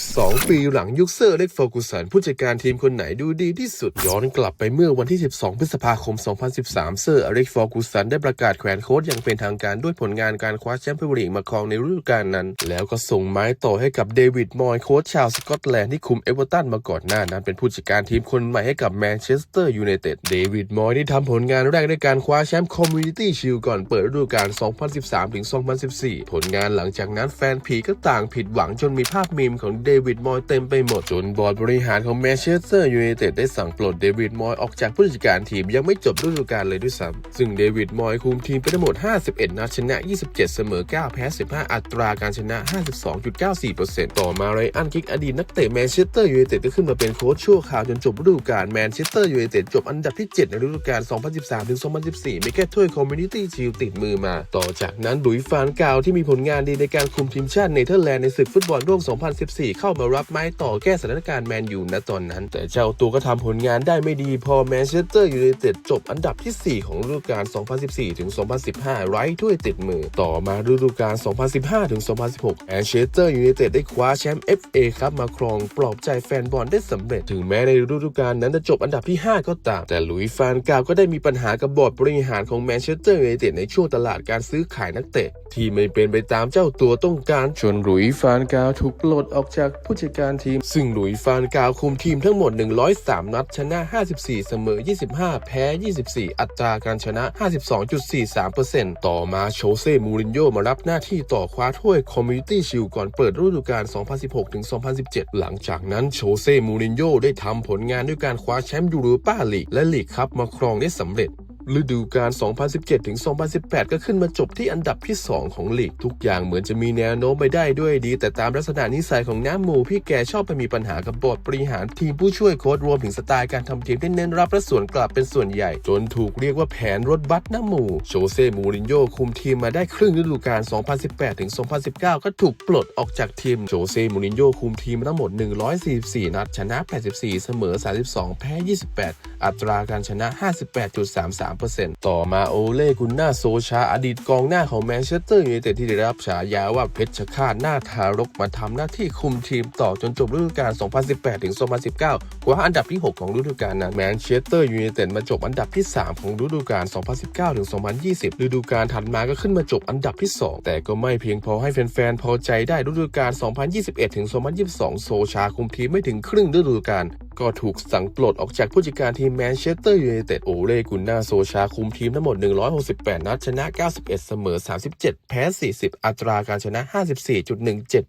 12 ปีหลังยุคเซอร์เล็กโฟกุสันผู้จัดการทีมคนไหนดูดีที่สุด ย้อนกลับไปเมื่อวันที่ 12 พฤษภาคม 2013 เซอร์อเล็กโฟกุสันได้ประกาศแขวนโค้ชอย่างเป็นทางการด้วยผลงานการคว้าแชมป์พรีเมียร์ลีกมาครองในฤดูกาลนั้น แล้วก็ส่งไม้ต่อให้กับเดวิดมอยโค้ชชาวสกอตแลนด์ที่คุมเอเวอร์ตันมาก่อนหน้านั้นเป็นผู้จัดการทีมคนใหม่ให้กับแมนเชสเตอร์ยูไนเต็ดเดวิดมอยที่ทำผลงานแรกด้วยการคว้าแชมป์คอมมูนิตี้ชิลก่อนเปิดฤดูกาล 2013-2014 ผลงานหลังจากนั้นแฟนผีก็ต่างผิดหวังจนมีภาพมีมของเดดวิดมอยเต็มไปหมดจนบอร์ดบริหารของแมนเชสเตอร์ยูไนเต็ดได้สั่งปลดเดวิดมอยออกจากผู้จัดการทีมยังไม่จบฤดูกาลเลยด้วยซ้ำซึ่งเดวิดมอยคุมทีมไปทั้งหมด 51 นัดชนะ 27 เสมอ 9 แพ้ 15 อัตราการชนะ 52.94%ต่อมาไรอันกิกอดีตนักเตะแมนเชสเตอร์ยูไนเต็ดก็ขึ้นมาเป็นโค้ชชั่วคราวจนจบฤดูกาลแมนเชสเตอร์ยูไนเต็ดจบอันดับที่ 7 ในฤดูกาล 2013-2014ไม่แค่ถ้วยคอมมูนิตี้ชิลติดมือมา ต่อจากนั้นหลุยส์ฟานกาวที่มีผลงานดีในการคุมทีมชาติเนเธอร์แลนด์ในศึกฟุตบอลโลก2014เข้ามารับไม้ต่อแก้สถานการณ์แมนยูณตอนนั้น แต่เจ้าตัวก็ทำผลงานได้ไม่ดีพอแมนเชสเตอร์ยูไนเต็ดจบอันดับที่ 4 ของฤดูกาล 2014-2015 ไร้ถ้วยติดมือ ต่อมาฤดูกาล 2015-2016แมนเชสเตอร์ยูไนเต็ดได้คว้าแชมป์ FA ครับมาครองปลอบใจแฟนบอลได้สำเร็จ ถึงแม้ในฤดูกาลนั้นจะจบอันดับที่ 5 ก็ตาม แต่หลุยฟานกาวก็ได้มีปัญหากับบอร์ดบริหารของแมนเชสเตอร์ยูไนเต็ดในช่วงตลาดการซื้อขายนักเตะ ที่ไม่เป็นไปตามเจ้าตัวต้องการจนหลุยฟานกาวถูกปลดออกจากากผู้จัดการทีม ซึ่งหลุยส์ฟานกาวคุมทีมทั้งหมด 103 นัด ชนะ 54 เสมอ 25 แพ้ 24 อัตราการชนะ 52.43%ต่อมาโชเซ่มูรินโญ่มารับหน้าที่ต่อคว้าถ้วยคอมมูนิตี้ชิลก่อนเปิดฤดูกาล 2016-2017 หลังจากนั้นโชเซ่มูรินโญ่ได้ทำผลงานด้วยการคว้าแชมป์ยูโรปาลีกและลีกคัพมาครองได้สำเร็จ ฤดูกาล 2017-2018 ก็ขึ้นมาจบที่อันดับที่ 2 ของลีก ทุกอย่างเหมือนจะมีแนวโน้มไปได้ด้วยดี แต่ตามลักษณะนิสัยของน้ำหมูพี่แกชอบไปมีปัญหากับบอร์ดบริหารทีมผู้ช่วยโค้ชรวมถึงสไตล์การทำทีมที่เน้นรับและส่วนกลับเป็นส่วนใหญ่ จนถูกเรียกว่าแผนรถบัสน้ำหมูโชเซ่มูรินโญ่คุมทีมมาได้ครึ่งฤดูกาล 2018-2019 ก็ถูกปลดออกจากทีมโชเซ่มูรินโญ่คุมทีมมาทั้งหมด 144 นัดชนะ 84 เสมอ 32 แพ้ 28 อัตราการชนะ 58.33ต่อมาโอเล่กุนนาโซชาอดีตกองหน้าของแมนเชสเตอร์ยูไนเต็ดที่ได้รับฉายาว่าเพชรฆาตหน้าทารกมาทำหน้าที่คุมทีมต่อจนจบฤดูกาล 2018-2019 กว่าอันดับที่ 6 ของฤดูกาลนั้นแมนเชสเตอร์ยูไนเต็ดมาจบอันดับที่ 3 ของฤดูกาล 2019-2020 ฤดูกาลถัดมาก็ขึ้นมาจบอันดับที่ 2 แต่ก็ไม่เพียงพอให้แฟนๆพอใจได้ฤดูกาล 2021-2022 โซชาคุมทีมไม่ถึงครึ่งฤดูกาล ก็ถูกสั่งปลดออกจากผู้จัดการทีมแมนเชสเตอร์ยูไนเต็ดโอเล่กุนนาโซชาคุมทีมทั้งหมด 168 นัดชนะ 91 เสมอ 37 แพ้ 40 อัตราการชนะ 54.17%